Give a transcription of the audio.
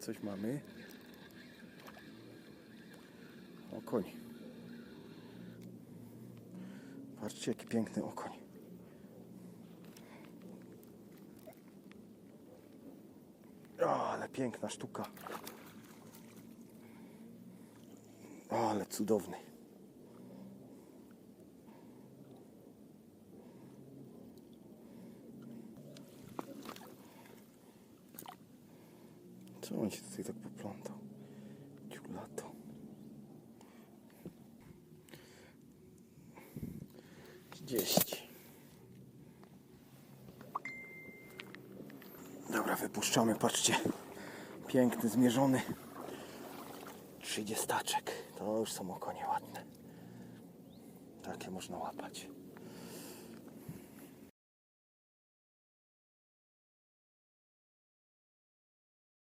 coś mamy. Okoń. Patrzcie, jaki piękny okoń. O, ale piękna sztuka. O, ale cudowny. Co on się tutaj tak poplątał? Ciulato. Trzydzieści. Dobra, wypuszczamy, patrzcie. Piękny, zmierzony. Trzydziestaczek. To już są okonie ładne. Takie można łapać.